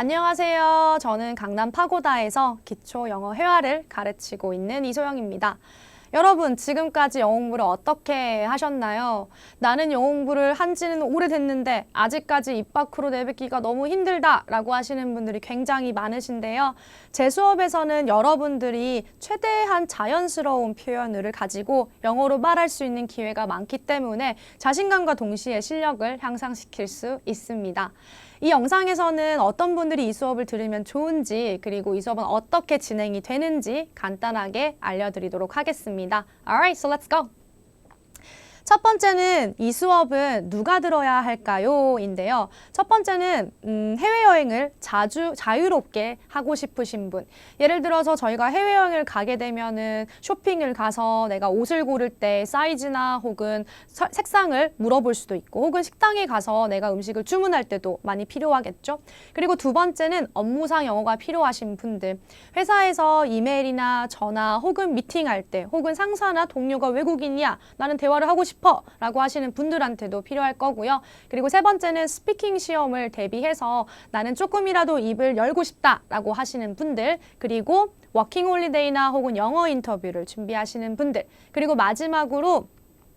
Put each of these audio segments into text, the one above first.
안녕하세요. 저는 강남 파고다에서 기초 영어 회화를 가르치고 있는 이소영입니다. 여러분, 지금까지 영어 공부를 어떻게 하셨나요? 나는 영어 공부를 한 지는 오래됐는데 아직까지 입 밖으로 내뱉기가 너무 힘들다 라고 하시는 분들이 굉장히 많으신데요. 제 수업에서는 여러분들이 최대한 자연스러운 표현을 가지고 영어로 말할 수 있는 기회가 많기 때문에 자신감과 동시에 실력을 향상시킬 수 있습니다. 이 영상에서는 어떤 분들이 이 수업을 들으면 좋은지 그리고 이 수업은 어떻게 진행이 되는지 간단하게 알려드리도록 하겠습니다. Alright, so let's go. 첫 번째는 이 수업은 누가 들어야 할까요? 인데요. 첫 번째는 음, 해외여행을 자주 자유롭게 하고 싶으신 분. 예를 들어서 저희가 해외여행을 가게 되면은 쇼핑을 가서 내가 옷을 고를 때 사이즈나 혹은 서- 색상을 물어볼 수도 있고 혹은 식당에 가서 내가 음식을 주문할 때도 많이 필요하겠죠. 그리고 두 번째는 업무상 영어가 필요하신 분들. 회사에서 이메일이나 전화 혹은 미팅할 때 혹은 상사나 동료가 외국인이야. 나는 대화를 하고 싶 어. 라고 하시는 분들한테도 필요할 거고요. 그리고 세 번째는 스피킹 시험을 대비해서 나는 조금이라도 입을 열고 싶다. 라고 하시는 분들. 그리고 워킹 홀리데이나 혹은 영어 인터뷰를 준비하시는 분들. 그리고 마지막으로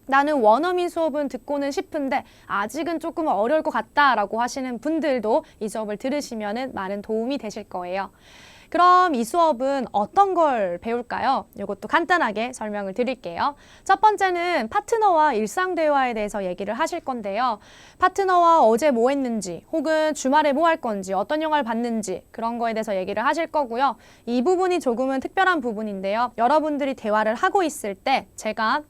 나는 원어민 수업은 듣고는 싶은데 아직은 조금 어려울 것 같다라고 하시는 분들도 이 수업을 들으시면 많은 도움이 되실 거예요. 그럼 이 수업은 어떤 걸 배울까요? 이것도 간단하게 설명을 드릴게요. 첫 번째는 파트너와 일상 대화에 대해서 얘기를 하실 건데요. 파트너와 어제 뭐 했는지, 혹은 주말에 뭐 할 건지, 어떤 영화를 봤는지 그런 거에 대해서 얘기를 하실 거고요. 이 부분이 조금은 특별한 부분인데요. 여러분들이 대화를 하고 있을 때 제가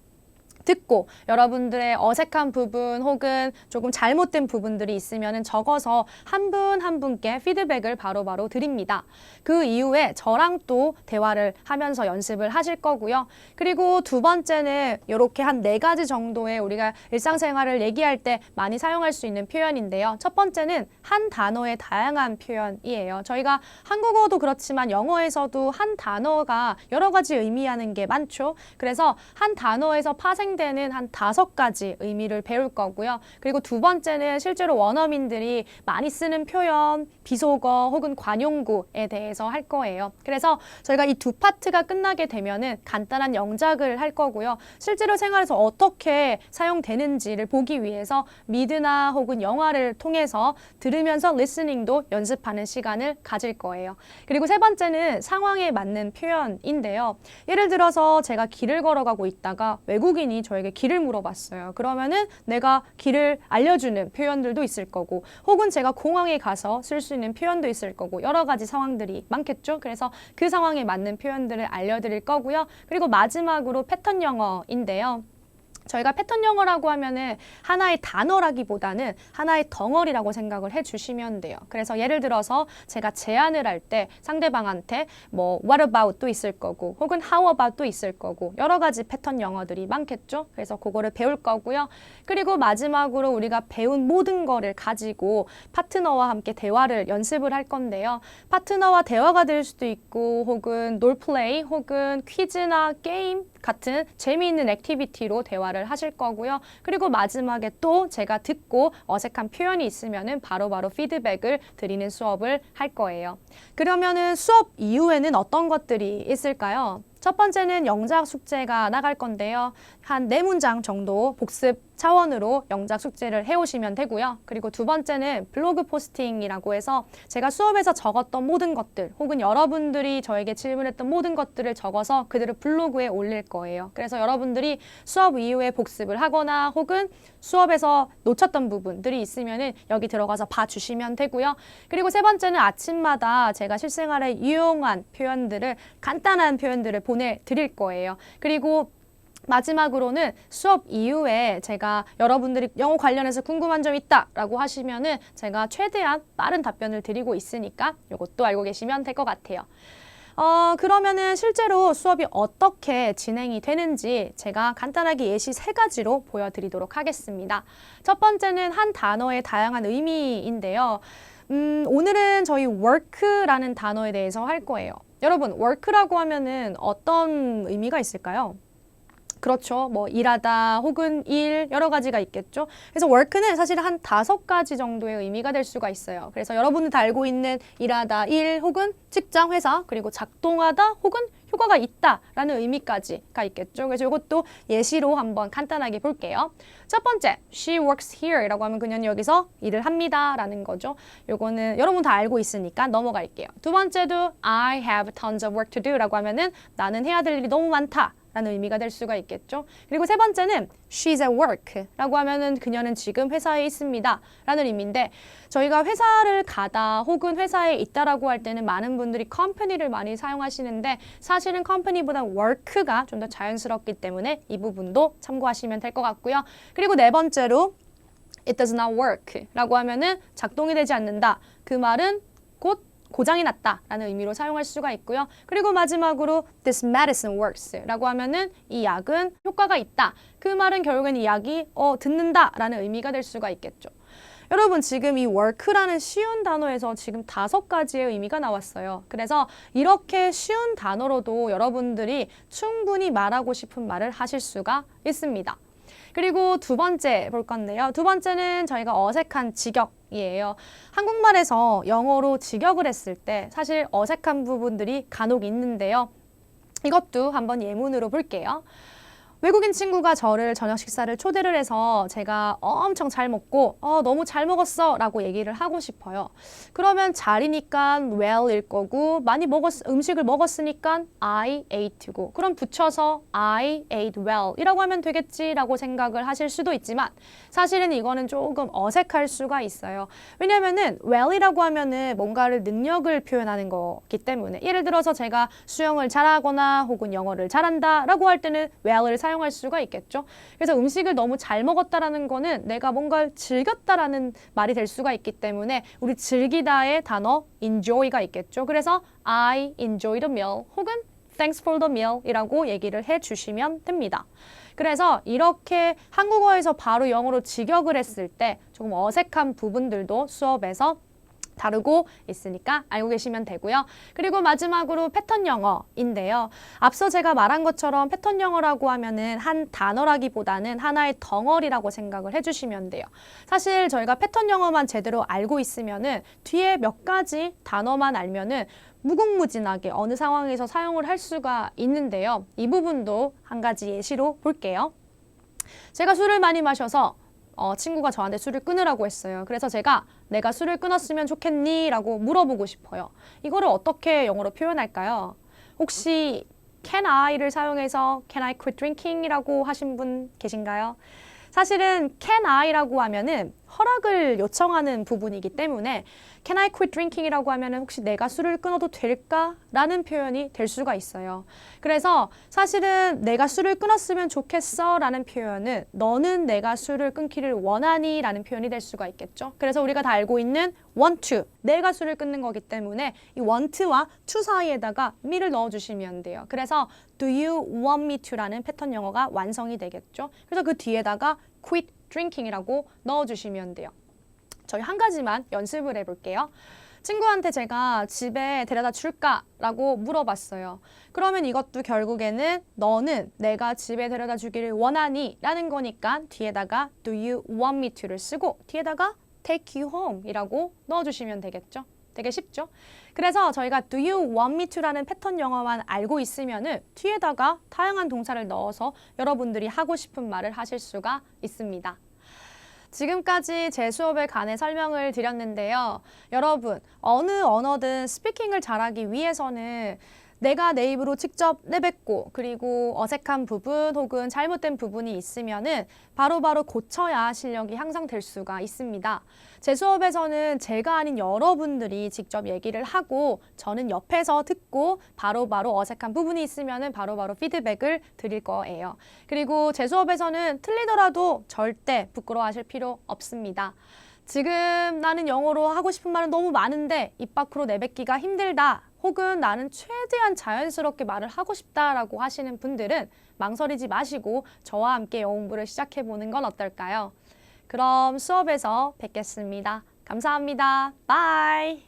듣고 여러분들의 어색한 부분 혹은 조금 잘못된 부분들이 있으면 적어서 한 분한 분께 피드백을 바로 바로 드립니다. 그 이후에 저랑 또 대화를 하면서 연습을 하실 거고요. 그리고 두 번째는 이렇게 한 네 가지 정도의 우리가 일상생활을 얘기할 때 많이 사용할 수 있는 표현인데요. 첫 번째는 한 단어의 다양한 표현이에요. 저희가 한국어도 그렇지만 영어에서도 한 단어가 여러 가지 의미하는 게 많죠. 그래서 한 단어에서 파생 되는 한 다섯 가지 의미를 배울 거고요. 그리고 두 번째는 실제로 원어민들이 많이 쓰는 표현, 비속어 혹은 관용구에 대해서 할 거예요. 그래서 저희가 이 두 파트가 끝나게 되면은 간단한 영작을 할 거고요. 실제로 생활에서 어떻게 사용되는지를 보기 위해서 미드나 혹은 영화를 통해서 들으면서 리스닝도 연습하는 시간을 가질 거예요. 그리고 세 번째는 상황에 맞는 표현인데요. 예를 들어서 제가 길을 걸어가고 있다가 외국인이 저에게 길을 물어봤어요. 그러면은 내가 길을 알려주는 표현들도 있을 거고, 혹은 제가 공항에 가서 쓸 수 있는 표현도 있을 거고, 여러 가지 상황들이 많겠죠. 그래서 그 상황에 맞는 표현들을 알려드릴 거고요. 그리고 마지막으로 패턴 영어인데요. 저희가 패턴 영어라고 하면은 하나의 단어라기보다는 하나의 덩어리라고 생각을 해 주시면 돼요. 그래서 예를 들어서 제가 제안을 할 때 상대방한테 뭐 what about도 있을 거고 혹은 how about도 있을 거고 여러 가지 패턴 영어들이 많겠죠. 그래서 그거를 배울 거고요. 그리고 마지막으로 우리가 배운 모든 거를 가지고 파트너와 함께 대화를 연습을 할 건데요. 파트너와 대화가 될 수도 있고 혹은 롤플레이 혹은 퀴즈나 게임 같은 재미있는 액티비티로 대화를 하실 거고요. 그리고 마지막에 또 제가 듣고 어색한 표현이 있으면은 바로바로 피드백을 드리는 수업을 할 거예요. 그러면은 수업 이후에는 어떤 것들이 있을까요? 첫 번째는 영작 숙제가 나갈 건데요. 한 네 문장 정도 복습 차원으로 영작 숙제를 해오시면 되고요. 그리고 두 번째는 블로그 포스팅이라고 해서 제가 수업에서 적었던 모든 것들 혹은 여러분들이 저에게 질문했던 모든 것들을 적어서 그들을 블로그에 올릴 거예요. 그래서 여러분들이 수업 이후에 복습을 하거나 혹은 수업에서 놓쳤던 부분들이 있으면은 여기 들어가서 봐주시면 되고요. 그리고 세 번째는 아침마다 제가 실생활에 유용한 표현들을 간단한 표현들을 보내드릴 거예요. 그리고 마지막으로는 수업 이후에 제가 여러분들이 영어 관련해서 궁금한 점 있다라고 하시면은 제가 최대한 빠른 답변을 드리고 있으니까 이것도 알고 계시면 될 것 같아요. 어, 그러면은 실제로 수업이 어떻게 진행이 되는지 제가 간단하게 예시 세 가지로 보여드리도록 하겠습니다. 첫 번째는 한 단어의 다양한 의미인데요. 음, 오늘은 저희 work라는 단어에 대해서 할 거예요. 여러분, work라고 하면은 어떤 의미가 있을까요? 그렇죠. 뭐 일하다 혹은 일 여러 가지가 있겠죠. 그래서 work는 사실 한 다섯 가지 정도의 의미가 될 수가 있어요. 그래서 여러분들 다 알고 있는 일하다, 일 혹은 직장, 회사 그리고 작동하다 혹은 효과가 있다라는 의미까지가 있겠죠. 그래서 이것도 예시로 한번 간단하게 볼게요. 첫 번째, she works here이라고 하면 그녀는 여기서 일을 합니다라는 거죠. 요거는 여러분 다 알고 있으니까 넘어갈게요. 두 번째도 I have tons of work to do라고 하면은 나는 해야 될 일이 너무 많다. 라는 의미가 될 수가 있겠죠. 그리고 세 번째는 she's at work 라고 하면은 그녀는 지금 회사에 있습니다. 라는 의미인데 저희가 회사를 가다 혹은 회사에 있다라고 할 때는 많은 분들이 company를 많이 사용하시는데 사실은 company보다 work가 좀 더 자연스럽기 때문에 이 부분도 참고하시면 될 것 같고요. 그리고 네 번째로 it does not work 라고 하면은 작동이 되지 않는다. 그 말은 곧 고장이 났다라는 의미로 사용할 수가 있고요. 그리고 마지막으로 this medicine works라고 하면은 이 약은 효과가 있다. 그 말은 결국엔 이 약이 어 듣는다라는 의미가 될 수가 있겠죠. 여러분 지금 이 work라는 쉬운 단어에서 지금 다섯 가지의 의미가 나왔어요. 그래서 이렇게 쉬운 단어로도 여러분들이 충분히 말하고 싶은 말을 하실 수가 있습니다. 그리고 두 번째 볼 건데요. 두 번째는 저희가 어색한 직역이에요. 한국말에서 영어로 직역을 했을 때 사실 어색한 부분들이 간혹 있는데요. 이것도 한번 예문으로 볼게요. 외국인 친구가 저를 저녁 식사를 초대를 해서 제가 엄청 잘 먹고 어, 너무 잘 먹었어 라고 얘기를 하고 싶어요. 그러면 잘이니까 well일 거고 많이 먹었, 음식을 먹었으니까 I ate고 그럼 붙여서 I ate well 이라고 하면 되겠지 라고 생각을 하실 수도 있지만 사실은 이거는 조금 어색할 수가 있어요. 왜냐면은 well이라고 하면은 뭔가를 능력을 표현하는 거기 때문에 예를 들어서 제가 수영을 잘하거나 혹은 영어를 잘한다 라고 할 때는 well을 사용 사용할 수가 있겠죠. 그래서 음식을 너무 잘 먹었다라는 거는 내가 뭔가를 즐겼다라는 말이 될 수가 있기 때문에 우리 즐기다의 단어 enjoy가 있겠죠. 그래서 I enjoy the meal 혹은 thanks for the meal이라고 얘기를 해 주시면 됩니다. 그래서 이렇게 한국어에서 바로 영어로 직역을 했을 때 조금 어색한 부분들도 수업에서 다루고 있으니까 알고 계시면 되고요. 그리고 마지막으로 패턴 영어인데요. 앞서 제가 말한 것처럼 패턴 영어라고 하면은 한 단어라기보다는 하나의 덩어리라고 생각을 해주시면 돼요. 사실 저희가 패턴 영어만 제대로 알고 있으면은 뒤에 몇 가지 단어만 알면은 무궁무진하게 어느 상황에서 사용을 할 수가 있는데요. 이 부분도 한 가지 예시로 볼게요. 제가 술을 많이 마셔서 어, 친구가 저한테 술을 끊으라고 했어요. 그래서 제가 내가 술을 끊었으면 좋겠니? 라고 물어보고 싶어요. 이거를 어떻게 영어로 표현할까요? 혹시 can I를 사용해서 can I quit drinking? 이라고 하신 분 계신가요? 사실은 can I라고 하면은 허락을 요청하는 부분이기 때문에 can I quit drinking이라고 하면은 혹시 내가 술을 끊어도 될까라는 표현이 될 수가 있어요. 그래서 사실은 내가 술을 끊었으면 좋겠어라는 표현은 너는 내가 술을 끊기를 원하니라는 표현이 될 수가 있겠죠. 그래서 우리가 다 알고 있는 want to 내가 술을 끊는 거기 때문에 이 want와 to 사이에다가 me를 넣어주시면 돼요. 그래서 do you want me to라는 패턴 영어가 완성이 되겠죠. 그래서 그 뒤에다가 quit drinking이라고 넣어주시면 돼요. 저희 한 가지만 연습을 해볼게요. 친구한테 제가 집에 데려다 줄까 라고 물어봤어요. 그러면 이것도 결국에는 너는 내가 집에 데려다 주기를 원하니 라는 거니까 뒤에다가 do you want me to를 쓰고 뒤에다가 take you home 이라고 넣어주시면 되겠죠. 되게 쉽죠? 그래서 저희가 do you want me to라는 패턴 영어만 알고 있으면은 뒤에다가 다양한 동사를 넣어서 여러분들이 하고 싶은 말을 하실 수가 있습니다. 지금까지 제 수업에 관해 설명을 드렸는데요. 여러분, 어느 언어든 스피킹을 잘하기 위해서는 내가 내 입으로 직접 내뱉고 그리고 어색한 부분 혹은 잘못된 부분이 있으면은 바로 바로 고쳐야 실력이 향상될 수가 있습니다. 제 수업에서는 제가 아닌 여러분들이 직접 얘기를 하고 저는 옆에서 듣고 바로바로 어색한 부분이 있으면은 바로 바로 피드백을 드릴 거예요. 그리고 제 수업에서는 틀리더라도 절대 부끄러워하실 필요 없습니다. 지금 나는 영어로 하고 싶은 말은 너무 많은데 입 밖으로 내뱉기가 힘들다. 혹은 나는 최대한 자연스럽게 말을 하고 싶다라고 하시는 분들은 망설이지 마시고 저와 함께 영어 공부를 시작해 보는 건 어떨까요? 그럼 수업에서 뵙겠습니다. 감사합니다. 바이.